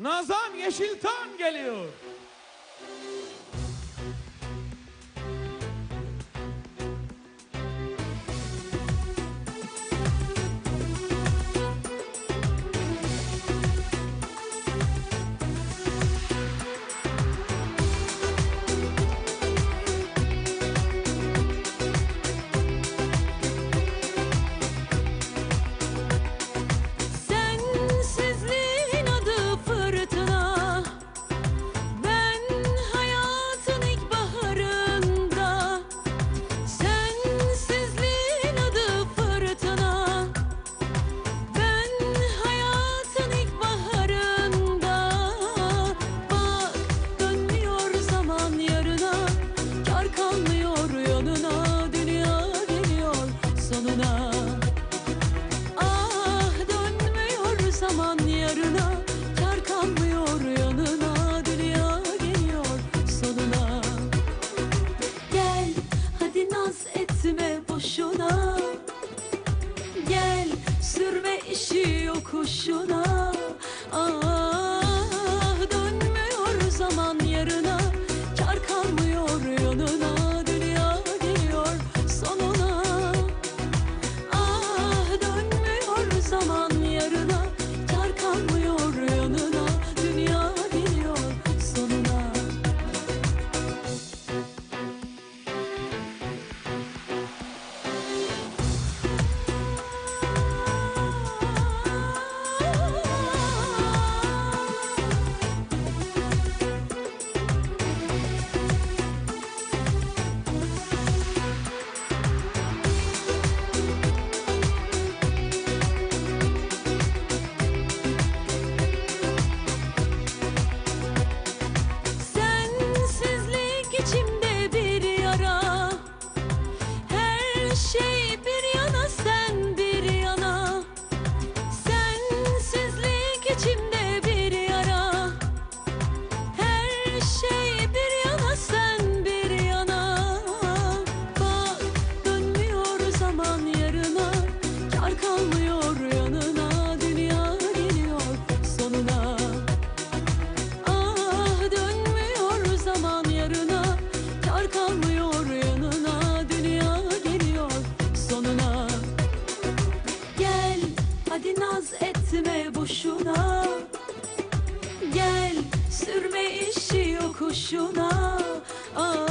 Nazan Yeşiltan geliyor. Ah dönmüyor zaman yarına Kar kalmıyor yanına Dünya geliyor sonuna. Gel hadi naz etme boşuna. Gel sürme işi yokuşuna. içimde üzme boşuna. Gel sürme işi yokuşuna. Aa,